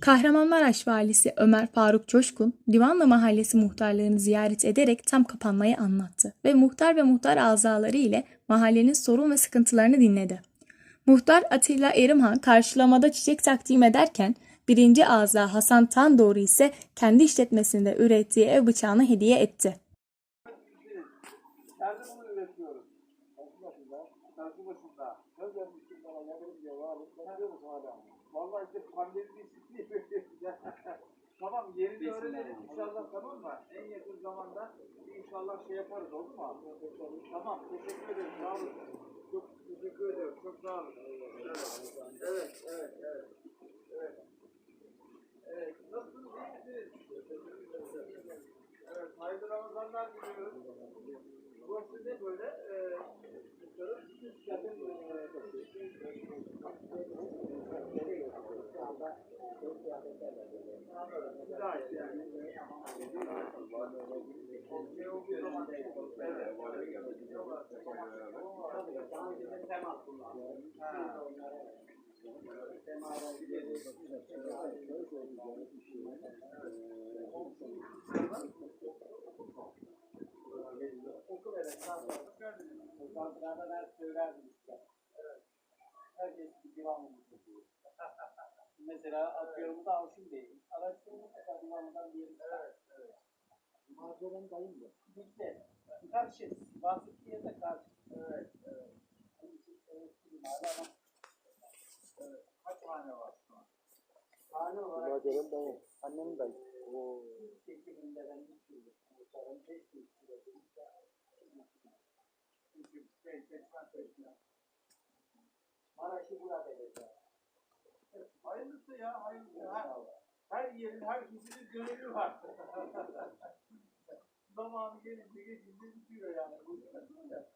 Kahramanmaraş Valisi Ömer Faruk Coşkun, Livanlı Mahallesi muhtarlığını ziyaret ederek tam kapanmayı anlattı ve muhtar ve muhtar azaları ile mahallenin sorun ve sıkıntılarını dinledi. Muhtar Atilla Erimhan karşılamada çiçek takdim ederken birinci ağza Hasan Tandoğru ise kendi işletmesinde ürettiği ev bıçağını hediye etti. Başında. Söz vermiştim bana yardım diye var. Ben diyor musun hala? Vallahi işte pandemi bir Tamam yerini öğrenelim inşallah tamam mı? En yakın zamanda inşallah şey yaparız oldu mu? Tamam teşekkür ederim sağ olun. Çok teşekkür ederim çok sağ olun. Evet evet evet. Evet. Evet. Nasılsınız iyi misiniz? Evet hayırlı Ramazanlar diliyoruz. Burası ne böyle? Ee, Okul evet. Toplantılarda ben söylerdim işte. Herkes bir divan tutuyor. Mesela atıyorum da Avşin Bey. Araştırma mutlaka divanından bir yeri Evet, evet. Mağduren dayım da. Bitti. Karşı. Bahsettiği yerde karşı. Evet, evet. Onun için evet, bir mahalle ama evet. Kaç hane var şu an? hane olarak Macerim dayı. Annemin dayı. Oo. ilk ekibinde ben üç yıllık muhtarım. Beş yıl süredir. Çünkü şey, seçmen seçmen. Hayırlısı ya, hayırlısı. Her, her yerin, herkesin görevi var. Zamanı gelince geçince bitiyor yani. Bu böyle.